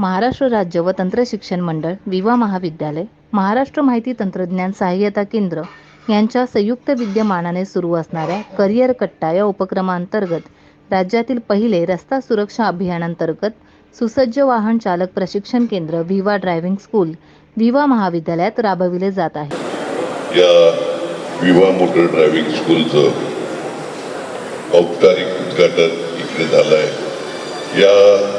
महाराष्ट्र राज्य व तंत्र शिक्षण मंडळ विवा महाविद्यालय महाराष्ट्र माहिती तंत्रज्ञान सहाय्यता केंद्र यांच्या संयुक्त विद्यमानाने सुरू असणाऱ्या करिअर कट्टा या उपक्रमांतर्गत राज्यातील पहिले रस्ता सुरक्षा अभियानांतर्गत सुसज्ज वाहन चालक प्रशिक्षण केंद्र विवा ड्रायव्हिंग स्कूल विवा महाविद्यालयात राबविले जात आहे. या विवा मोटर ड्रायव्हिंग स्कूलचं औपचारिक उद्घाटन इकडे झालं आहे या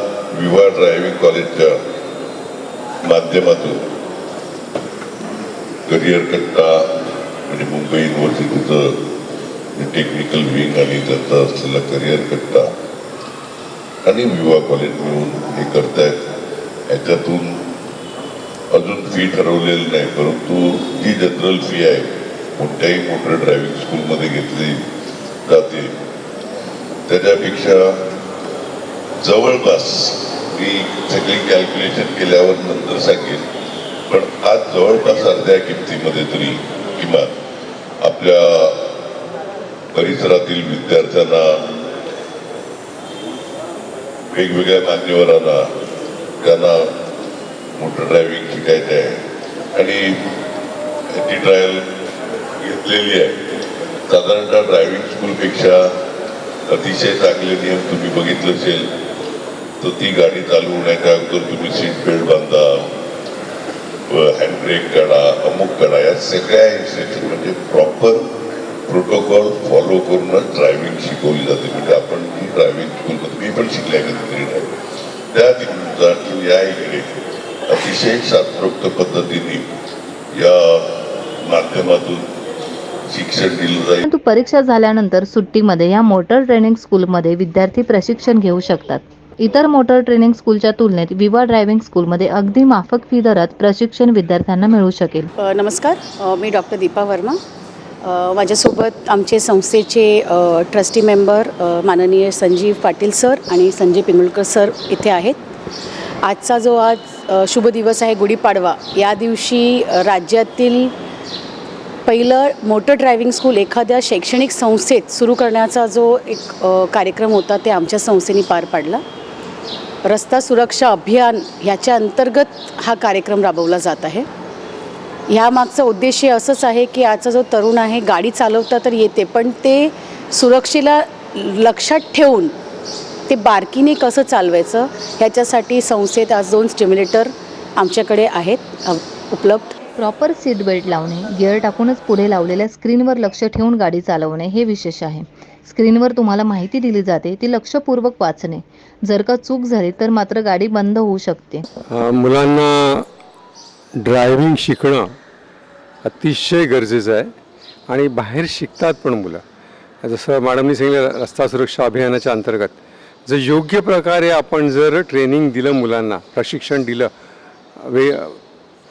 विवा ड्रायव्हिंग कॉलेजच्या माध्यमातून करिअर कट्टा म्हणजे मुंबई युनिव्हर्सिटीचं टेक्निकल विंग आणि त्याचं असलेला करिअर कट्टा आणि विवा कॉलेज मिळून हे करतायत. याच्यातून अजून फी ठरवलेली नाही परंतु जी जनरल फी आहे. कोणत्याही मोटर ड्रायव्हिंग स्कूलमध्ये घेतली जाते. त्याच्यापेक्षा जवळपास मी सगळी कॅल्क्युलेशन केल्यावर नंतर सांगेन. पण आज जवळपास अर्ध्या किमतीमध्ये तरी किमान आपल्या परिसरातील विद्यार्थ्यांना वेगवेगळ्या मान्यवरांना त्यांना मोटर ड्रायव्हिंग शिकायचं आहे. आणि ह्याची ट्रायल घेतलेली आहे. साधारणतः ड्रायव्हिंग स्कूलपेक्षा अतिशय चांगले नियम तुम्ही बघितलं असेल. तर ती गाडी चालू होण्याच्या अगोदर तुम्ही सीट बेल्ट बांधा हँडब्रेक काढा अमुक काढा या सगळ्या इन्स्ट्रक्शन म्हणजे प्रॉपर प्रोटोकॉल फॉलो करूनच ड्रायव्हिंग शिकवली जाते. म्हणजे आपण जी ड्रायव्हिंग स्कूलमध्ये मी पण शिकल्या कधीतरी नाही त्या दिवसात या इकडे अतिशय शास्त्रोक्त पद्धतीने या माध्यमातून शिक्षण दिलं जाईल. परंतु परीक्षा झाल्यानंतर सुट्टीमध्ये या मोटर ट्रेनिंग स्कूलमध्ये विद्यार्थी प्रशिक्षण घेऊ शकतात. इतर मोटर ट्रेनिंग स्कूलच्या तुलनेत विवा ड्रायव्हिंग स्कूलमध्ये अगदी माफक फी दरात प्रशिक्षण विद्यार्थ्यांना मिळू शकेल. नमस्कार. मी डॉक्टर दीपा वर्मा. माझ्यासोबत आमचे संस्थेचे ट्रस्टी मेंबर माननीय संजीव पाटील सर आणि संजय पिंगुळकर सर इथे आहेत. आजचा जो आज शुभ दिवस आहे गुढीपाडवा या दिवशी राज्यातील पहिलं मोटर ड्रायव्हिंग स्कूल एखाद्या शैक्षणिक संस्थेत सुरू करण्याचा जो एक कार्यक्रम होता ते आमच्या संस्थेने पार पाडला. रस्ता सुरक्षा अभियान ह्याच्या अंतर्गत हा कार्यक्रम राबवला जात आहे. ह्यामागचा उद्देश असंच आहे की आजचा जो तरुण आहे गाडी चालवता तर येते पण ते सुरक्षेला लक्षात ठेवून ते बारकीने कसं चालवायचं ह्याच्यासाठी संस्थेत आज दोन स्टिम्युलेटर आमच्याकडे आहेत उपलब्ध. प्रॉपर सीट बेल्ट लावणे गिअर टाकूनच पुढे लावलेल्या स्क्रीनवर लक्ष ठेवून गाडी चालवणे हे विशेष आहे. स्क्रीनवर तुम्हाला माहिती दिली जाते ती लक्षपूर्वक वाचणे. जर का चूक झाली तर मात्र गाडी बंद होऊ शकते. मुलांना ड्रायव्हिंग शिकणं अतिशय गरजेचं आहे आणि बाहेर शिकतात पण मुलं. जसं मॅडमनी सांगितलं रस्ता सुरक्षा अभियानाच्या अंतर्गत. जर योग्य प्रकारे आपण जर ट्रेनिंग दिलं मुलांना प्रशिक्षण दिलं वे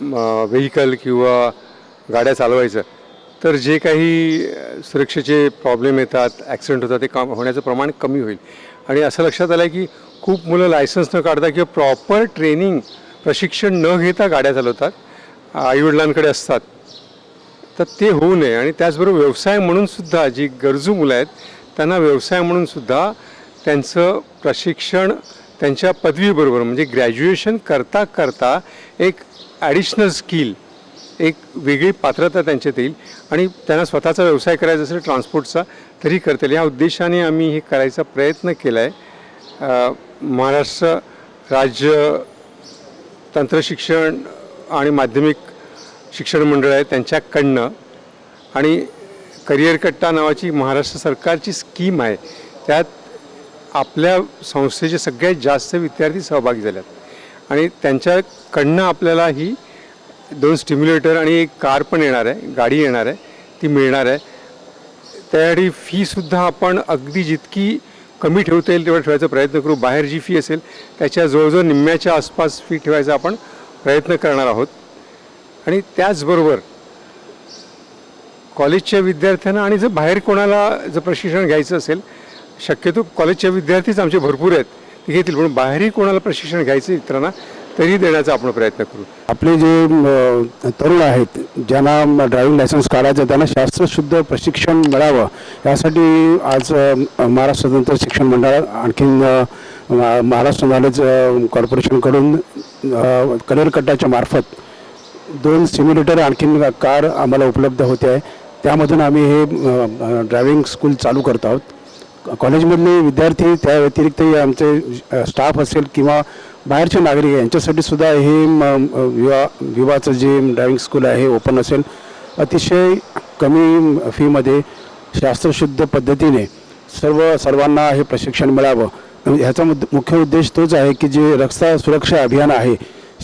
व्हेकल किंवा गाड्या चालवायचं तर जे काही सुरक्षेचे प्रॉब्लेम येतात ॲक्सिडेंट होतात ते काम होण्याचं प्रमाण कमी होईल. आणि असं लक्षात आलं आहे की खूप मुलं लायसन्स न काढता किंवा प्रॉपर ट्रेनिंग प्रशिक्षण न घेता गाड्या चालवतात आईवडिलांकडे असतात. तर ते होऊ नये. आणि त्याचबरोबर व्यवसाय म्हणूनसुद्धा जी गरजू मुलं आहेत त्यांना व्यवसाय म्हणूनसुद्धा त्यांचं प्रशिक्षण त्यांच्या पदवीबरोबर म्हणजे ग्रॅज्युएशन करता करता एक ॲडिशनल स्किल एक वेगळी पात्रता त्यांच्यात येईल आणि त्यांना स्वतःचा व्यवसाय करायचा असेल ट्रान्सपोर्टचा तरी करता येईल. या उद्देशाने आम्ही हे करायचा प्रयत्न केला आहे महाराष्ट्र राज्य तंत्रशिक्षण आणि माध्यमिक शिक्षण मंडळ आहे त्यांच्याकडनं आणि करिअर कट्टा नावाची महाराष्ट्र सरकारची स्कीम आहे. त्यात आपल्या संस्थेचे सगळ्यात जास्त विद्यार्थी सहभागी झाल्यात. आणि त्यांच्याकडनं आपल्याला ही दोन स्टिम्युलेटर आणि एक कार पण येणार आहे गाडी येणार आहे ती मिळणार आहे. त्यासाठी फीसुद्धा आपण अगदी जितकी कमी ठेवता येईल तेवढं ठेवायचा प्रयत्न करू. बाहेर जी फी असेल त्याच्या जवळजवळ निम्म्याच्या आसपास फी ठेवायचा आपण प्रयत्न करणार आहोत. आणि त्याचबरोबर कॉलेजच्या विद्यार्थ्यांना आणि जर बाहेर कोणाला जर प्रशिक्षण घ्यायचं असेल शक्यतो कॉलेजच्या विद्यार्थीच आमचे भरपूर आहेत ते घेतील. पण बाहेरही कोणाला प्रशिक्षण घ्यायचं इतरांना तरी देण्याचा आपण प्रयत्न करू. आपले जे तरुण आहेत ज्यांना ड्रायव्हिंग लायसन्स काढायचं त्यांना शास्त्रशुद्ध प्रशिक्षण मिळावं. यासाठी आज महाराष्ट्र तंत्र शिक्षण मंडळ आणखीन महाराष्ट्र नॉलेज कॉर्पोरेशनकडून कलर कट्टाच्या मार्फत दोन सिम्युलेटर आणखीन कार आम्हाला उपलब्ध होते आहे. त्यामधून आम्ही हे ड्रायव्हिंग स्कूल चालू करत आहोत. कॉलेजमधले विद्यार्थी त्या व्यतिरिक्त आमचे स्टाफ असेल किंवा बाहेरचे नागरिक यांच्यासाठी सुद्धा हे म, विवा विवाचं जे ड्रायव्हिंग स्कूल आहे ओपन असेल. अतिशय कमी फीमध्ये शास्त्रशुद्ध पद्धतीने सर्व सर्वांना हे प्रशिक्षण मिळावं. ह्याचा मुद्द मुख्य उद्देश तोच आहे की जे रस्ता सुरक्षा अभियान आहे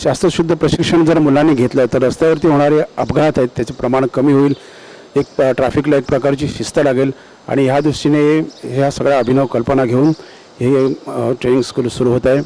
शास्त्रशुद्ध प्रशिक्षण जर मुलांनी घेतलं तर रस्त्यावरती होणारे अपघात आहेत त्याचे प्रमाण कमी होईल. एक ट्रॅफिकला एक प्रकारची शिस्त लागेल. आणि ह्या दृष्टीने ह्या सगळ्या अभिनव कल्पना घेऊन हे ट्रेनिंग स्कूल सुरू होत आहे.